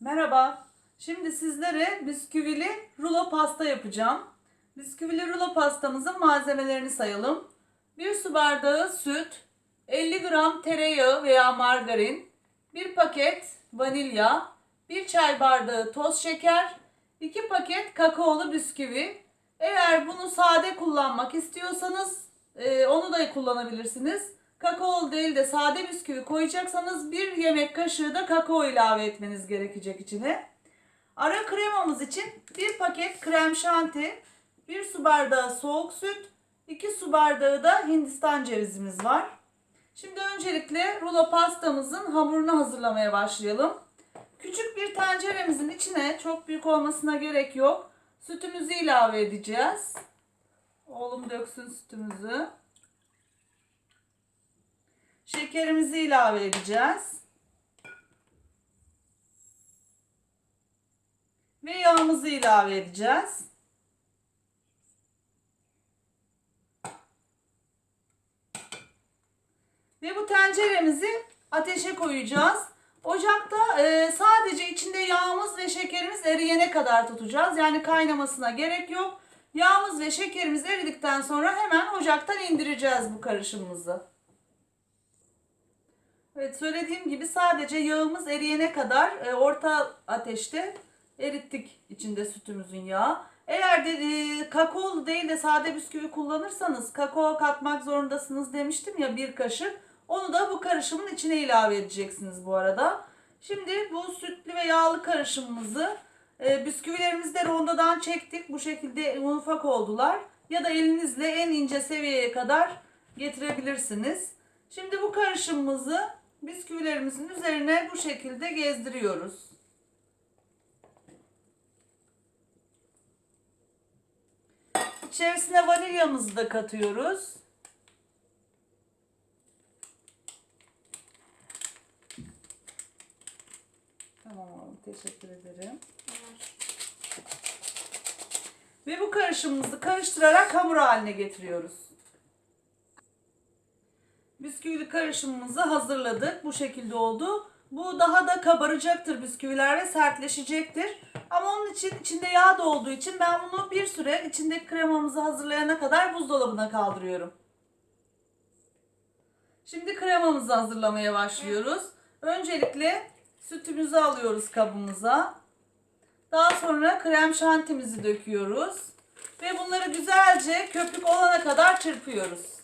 Merhaba. Şimdi sizlere bisküvili rulo pasta yapacağım. Bisküvili rulo pastamızın malzemelerini sayalım. 1 su bardağı süt, 50 gram tereyağı veya margarin, 1 paket vanilya, 1 çay bardağı toz şeker, 2 paket kakaolu bisküvi. Eğer bunu sade kullanmak istiyorsanız e, onu da kullanabilirsiniz. Kakao değil de sade bisküvi koyacaksanız bir yemek kaşığı da kakao ilave etmeniz gerekecek içine. Ara kremamız için bir paket krem şanti, bir su bardağı soğuk süt, 2 su bardağı da hindistan cevizimiz var. Şimdi öncelikle rulo pastamızın hamurunu hazırlamaya başlayalım. Küçük bir tenceremizin içine çok büyük olmasına gerek yok. Sütümüzü ilave edeceğiz. Oğlum döksün sütümüzü. Şekerimizi ilave edeceğiz. Ve yağımızı ilave edeceğiz. Ve bu tenceremizi ateşe koyacağız. Ocakta e, sadece içinde yağımız ve şekerimiz eriyene kadar tutacağız. Yani kaynamasına gerek yok. Yağımız ve şekerimiz eridikten sonra hemen ocaktan indireceğiz bu karışımımızı. Evet söylediğim gibi sadece yağımız eriyene kadar e, orta ateşte erittik içinde sütümüzün yağı. Eğer de e, kakaolu değil de sade bisküvi kullanırsanız kakao katmak zorundasınız demiştim ya bir kaşık. Onu da bu karışımın içine ilave edeceksiniz bu arada. Şimdi bu sütlü ve yağlı karışımımızı e, bisküvilerimizi de rondodan çektik. Bu şekilde ufak oldular. Ya da elinizle en ince seviyeye kadar getirebilirsiniz. Şimdi bu karışımımızı bisküvilerimizin üzerine bu şekilde gezdiriyoruz. İçerisine vanilyamızı da katıyoruz. Tamam teşekkür ederim. Ve bu karışımımızı karıştırarak hamur haline getiriyoruz. Bisküvili karışımımızı hazırladık. Bu şekilde oldu. Bu daha da kabaracaktır bisküviler ve sertleşecektir. Ama onun için içinde yağ da olduğu için ben bunu bir süre içindeki kremamızı hazırlayana kadar buzdolabına kaldırıyorum. Şimdi kremamızı hazırlamaya başlıyoruz. Öncelikle sütümüzü alıyoruz kabımıza. Daha sonra krem şantimizi döküyoruz. Ve bunları güzelce köpük olana kadar çırpıyoruz.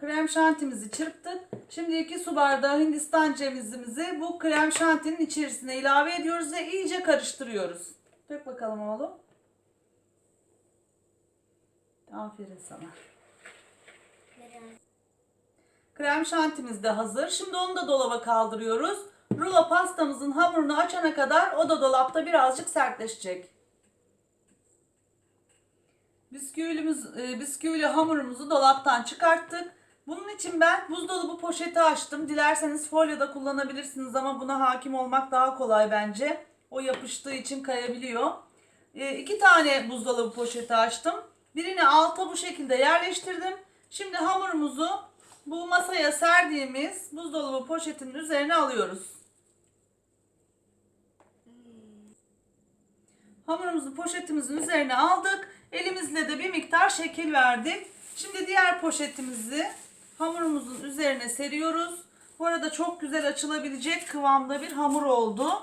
Krem şantimizi çırptık. Şimdi 2 su bardağı hindistan cevizimizi bu krem şantinin içerisine ilave ediyoruz ve iyice karıştırıyoruz. Dök bakalım oğlum. Aferin sana. Krem şantimiz de hazır. Şimdi onu da dolaba kaldırıyoruz. Rulo pastamızın hamurunu açana kadar o da dolapta birazcık sertleşecek. Bisküvimiz, e, bisküvili hamurumuzu dolaptan çıkarttık. Bunun için ben buzdolabı poşeti açtım. Dilerseniz folyo da kullanabilirsiniz ama buna hakim olmak daha kolay bence. O yapıştığı için kayabiliyor. E, iki tane buzdolabı poşeti açtım. Birini alta bu şekilde yerleştirdim. Şimdi hamurumuzu bu masaya serdiğimiz buzdolabı poşetinin üzerine alıyoruz. Hamurumuzu poşetimizin üzerine aldık. Elimizle de bir miktar şekil verdik. Şimdi diğer poşetimizi hamurumuzun üzerine seriyoruz. Bu arada çok güzel açılabilecek kıvamda bir hamur oldu.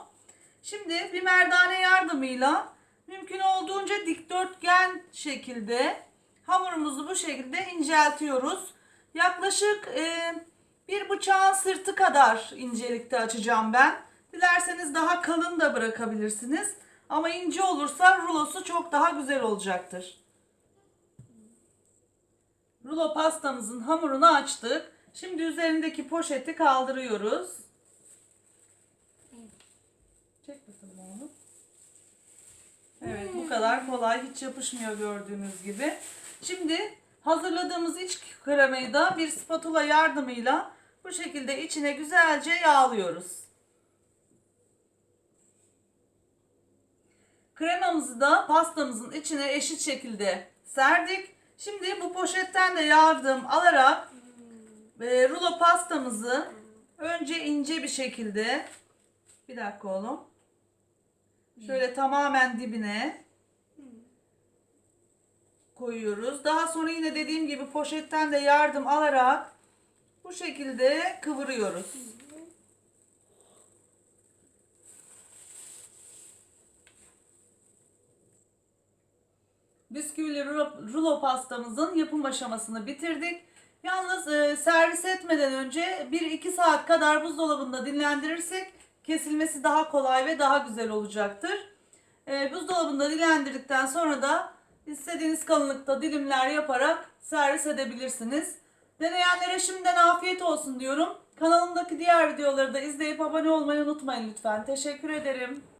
Şimdi bir merdane yardımıyla mümkün olduğunca dikdörtgen şekilde hamurumuzu bu şekilde inceltiyoruz. Yaklaşık e, bir bıçağın sırtı kadar incelikte açacağım ben. Dilerseniz daha kalın da bırakabilirsiniz. Ama ince olursa rulosu çok daha güzel olacaktır. Rulo pastamızın hamurunu açtık. Şimdi üzerindeki poşeti kaldırıyoruz. Çek bakalım oğlum. Evet bu kadar kolay hiç yapışmıyor gördüğünüz gibi. Şimdi hazırladığımız iç kremayı da bir spatula yardımıyla bu şekilde içine güzelce yağlıyoruz. Kremamızı da pastamızın içine eşit şekilde serdik. Şimdi bu poşetten de yardım alarak e, rulo pastamızı önce ince bir şekilde Bir dakika oğlum. Şöyle tamamen dibine koyuyoruz. Daha sonra yine dediğim gibi poşetten de yardım alarak bu şekilde kıvırıyoruz. Bisküvili rulo, pastamızın yapım aşamasını bitirdik. Yalnız e, servis etmeden önce 1-2 saat kadar buzdolabında dinlendirirsek kesilmesi daha kolay ve daha güzel olacaktır. E, buzdolabında dinlendirdikten sonra da istediğiniz kalınlıkta dilimler yaparak servis edebilirsiniz. Deneyenlere şimdiden afiyet olsun diyorum. Kanalımdaki diğer videoları da izleyip abone olmayı unutmayın lütfen. Teşekkür ederim.